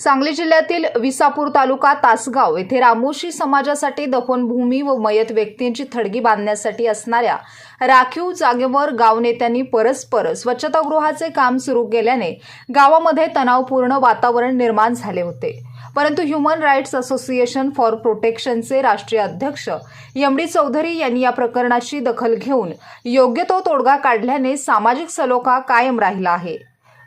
सांगली जिल्ह्यातील विसापूर तालुका तासगाव येथे रामोशी समाजासाठी दफनभूमी व मयत व्यक्तींची थडगी बांधण्यासाठी असणाऱ्या राखीव जागेवर गाव नेत्यांनी परस्पर स्वच्छतागृहाचे काम सुरू केल्याने गावामध्ये तणावपूर्ण वातावरण निर्माण झाले होते. परंतु ह्युमन राईट्स असोसिएशन फॉर प्रोटेक्शनचे राष्ट्रीय अध्यक्ष एम डी चौधरी यांनी या प्रकरणाची दखल घेऊन योग्य तो तोडगा काढल्याने सामाजिक सलोखा कायम राहिला आहे.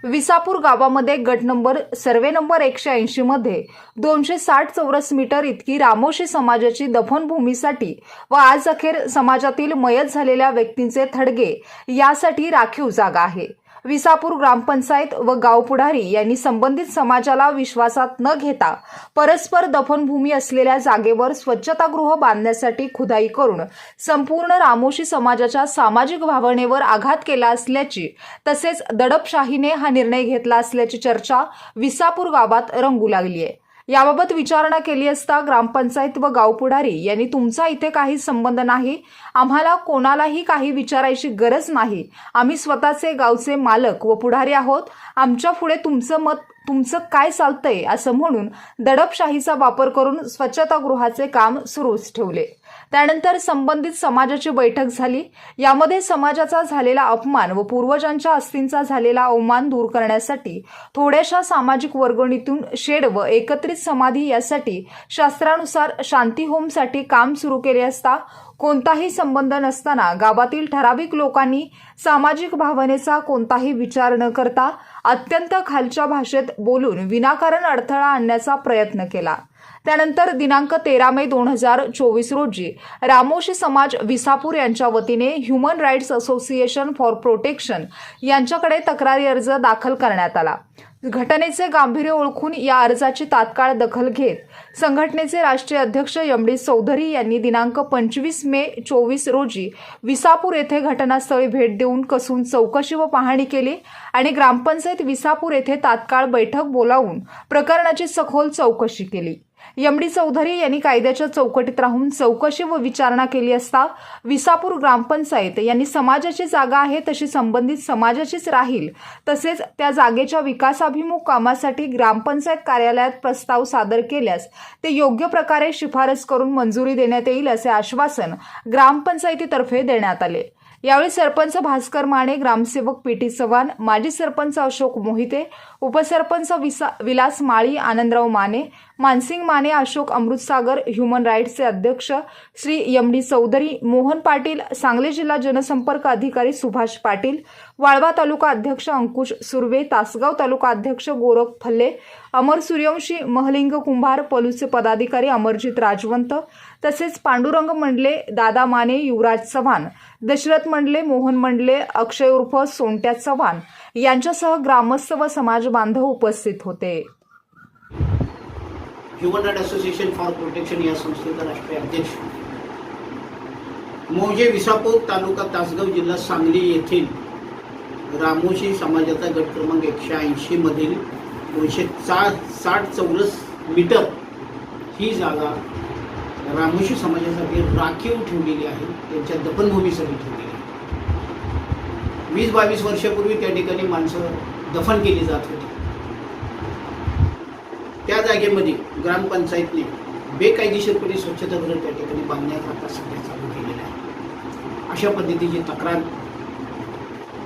विसापूर गावामध्ये गट नंबर सर्वे नंबर एकशे ऐंशी मध्ये दोनशे साठ चौरस मीटर इतकी रामोशी समाजाची दफनभूमीसाठी व आज अखेर समाजातील मयत झालेल्या व्यक्तींचे थडगे यासाठी राखीव जागा आहे. विसापूर ग्रामपंचायत व गाव पुढारी यांनी संबंधित समाजाला विश्वासात न घेता परस्पर दफनभूमी असलेल्या जागेवर स्वच्छतागृह बांधण्यासाठी खुदाई करून संपूर्ण रामोशी समाजाच्या सामाजिक भावनेवर आघात केला असल्याची तसेच दडपशाहीने हा निर्णय घेतला असल्याची चर्चा विसापूर गावात रंगू लागली आहे. याबाबत विचारणा केली असता ग्रामपंचायत व गावपुढारी यांनी तुमचा इथे काही संबंध नाही आम्हाला कोणालाही काही विचारायची गरज नाही. आम्ही स्वतःचे गावचे मालक व पुढारी आहोत. आमच्या पुढे तुमचं मत तुमचं काय चालतंय असं म्हणून दडपशाहीचा वापर करून स्वच्छतागृहाचे काम सुरूच ठेवले. त्यानंतर संबंधित समाजाची बैठक झाली. यामध्ये समाजाचा झालेला अपमान व पूर्वजांच्या अस्थींचा झालेला अवमान दूर करण्यासाठी थोड्याशा सामाजिक वर्गणीतून शेड व एकत्रित समाधी यासाठी शास्त्रानुसार शांती होमसाठी काम सुरू केले असता कोणताही संबंध नसताना गावातील ठराविक लोकांनी सामाजिक भावनेचा कोणताही विचार न करता अत्यंत खालच्या भाषेत बोलून विनाकारण अडथळा आणण्याचा प्रयत्न केला. त्यानंतर दिनांक तेरा मे दोन हजार चोवीस रोजी रामोशी समाज विसापूर यांच्या वतीने human rights association for protection यांच्याकडे तक्रारी अर्ज दाखल करण्यात आला. घटनेचे गांभीर्य ओळखून या अर्जाची तात्काळ दखल घेत संघटनेचे राष्ट्रीय अध्यक्ष एम डी चौधरी यांनी दिनांक पंचवीस मे चोवीस रोजी विसापूर येथे घटनास्थळी भेट देऊन कसून चौकशी व पाहणी केली आणि ग्रामपंचायत विसापूर येथे तात्काळ बैठक बोलावून प्रकरणाची सखोल चौकशी केली. एम डी चौधरी यांनी कायद्याच्या चौकटीत राहून चौकशी व विचारणा केली असता विसापूर ग्रामपंचायत यांनी समाजाची जागा आहे तशी संबंधित समाजाचीच राहील तसेच त्या जागेच्या विकासाभिमुख कामासाठी ग्रामपंचायत कार्यालयात प्रस्ताव सादर केल्यास ते योग्य प्रकारे शिफारस करून मंजुरी देण्यात येईल असे आश्वासन ग्रामपंचायतीतर्फे देण्यात आले. यावेळी सरपंच भास्कर माने ग्रामसेवक पी टी चव्हाण माजी सरपंच अशोक मोहिते उपसरपंच विसा विलास माळी आनंदराव माने मानसिंग माने अशोक अमृतसागर ह्युमन राईट्सचे अध्यक्ष श्री एम डी चौधरी मोहन पाटील सांगली जिल्हा जनसंपर्क अधिकारी सुभाष पाटील वाळवा तालुका अध्यक्ष अंकुश सुर्वे तासगाव तालुका अध्यक्ष गोरख फल्ले अमर सूर्यवंशी महलिंग कुंभार पलूचे पदाधिकारी अमरजित राजवंत तसेच पांडुरंग मंडले दादा माने युवराज चव्हाण दशरथ मंडले मोहन मंडले अक्षय उर्फ सोंट्या चव्हाण यांच्यासह ग्रामस्थ व समाज बांधव उपस्थित होते. Human right association for protection या संस्थेचा राष्ट्रीय अध्यक्ष. मौजे विसापूर तालुका तासगाव जिल्हा सांगली येथील रामोशी समाजाचा गट क्रमांक एकशे ऐंशी मधील दोनशे चा साठ चौरस मीटर ही जागा रामोशी समाजासाठी राखीव ठेवलेली आहे. त्यांच्या दफनभूमीसाठी ठेवलेली आहे. वीस बावीस वर्षापूर्वी त्या ठिकाणी माणसं दफन केली जात होती. त्या जागेमध्ये ग्रामपंचायतने बेकायदेशीरपणे स्वच्छतागृह त्या ठिकाणी बांधण्याचा आता सध्या चालू केलेला आहे. अशा पद्धतीची तक्रार.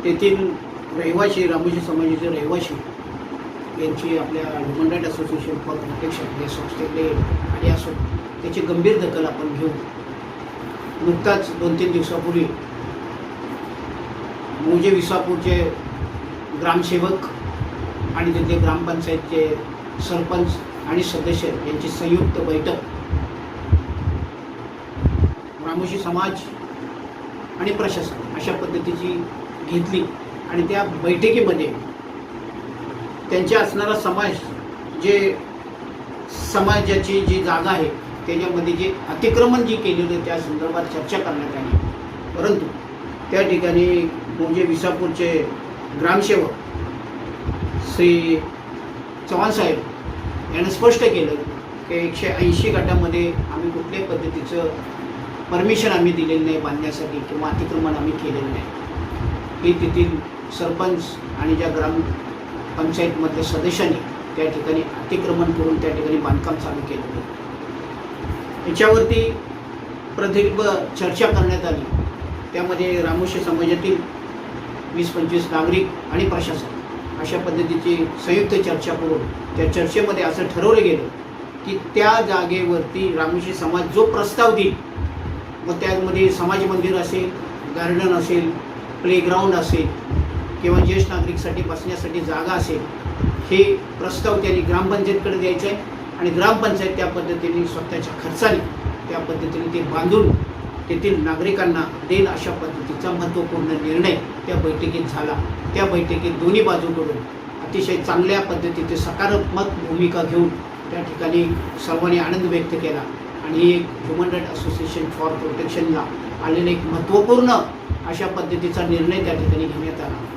तेथील रहिवाशी रामोशी समाजाचे रहिवाशी यांची आपल्या human right association for protection या संस्थेकडे आणि असो त्याची गंभीर दखल आपण घेऊ. नुकताच दोन तीन दिवसापूर्वी मोजे विसापूरचे ग्रामसेवक आणि तिथले ग्रामपंचायतचे सरपंच आणि सदस्य यांची संयुक्त बैठक. रामोशी समाज आणि प्रशासन अशा पद्धतीची घेतली. आणि त्या बैठकीमध्ये त्यांच्या असणारा समाज जे समाजाची जी जागा आहे त्याच्यामध्ये जे अतिक्रमण जी केलेलं त्या संदर्भात चर्चा करण्यात आली. परंतु त्या ठिकाणी म्हणजे विसापूरचे ग्रामसेवक श्री चव्हाण साहेब यानं स्पष्ट केलं की एकशे ऐंशी गटामध्ये आम्ही कुठल्याही पद्धतीचं परमिशन आम्ही दिलेलं नाही बांधण्यासाठी किंवा अतिक्रमण आम्ही केलेलं नाही. हे तेथील सरपंच आणि ज्या ग्राम पंचायतमधल्या सदस्यांनी त्या ठिकाणी अतिक्रमण करून त्या ठिकाणी बांधकाम चालू केलं. होतं याच्यावरती प्रदीर्घ चर्चा करण्यात आली. त्यामध्ये रामोशी समाजातील वीस पंचवीस नागरिक आणि प्रशासन अशा पद्धतीची संयुक्त चर्चा करून त्या चर्चेमध्ये असं ठरवलं गेलं की त्या जागेवरती रामोशी समाज जो प्रस्ताव देईल मग त्यामध्ये समाज मंदिर असेल गार्डन असेल प्लेग्राऊंड असेल किंवा ज्येष्ठ नागरिकसाठी बसण्यासाठी जागा असेल हे प्रस्ताव त्यांनी ग्रामपंचायतकडे द्यायचं आहे आणि ग्रामपंचायत त्या पद्धतीने स्वतःच्या खर्चाने त्या पद्धतीने ते बांधून तेथील नागरिकांना देईल अशा पद्धतीचा महत्त्वपूर्ण निर्णय त्या बैठकीत झाला. त्या बैठकीत दोन्ही बाजूकडून अतिशय चांगल्या पद्धतीचे सकारात्मक भूमिका घेऊन त्या ठिकाणी सर्वांनी आनंद व्यक्त केला आणि ही एक ह्युमन राईट असोसिएशन फॉर प्रोटेक्शनला आलेला एक महत्त्वपूर्ण अशा पद्धतीचा निर्णय त्या ठिकाणी घेण्यात आला.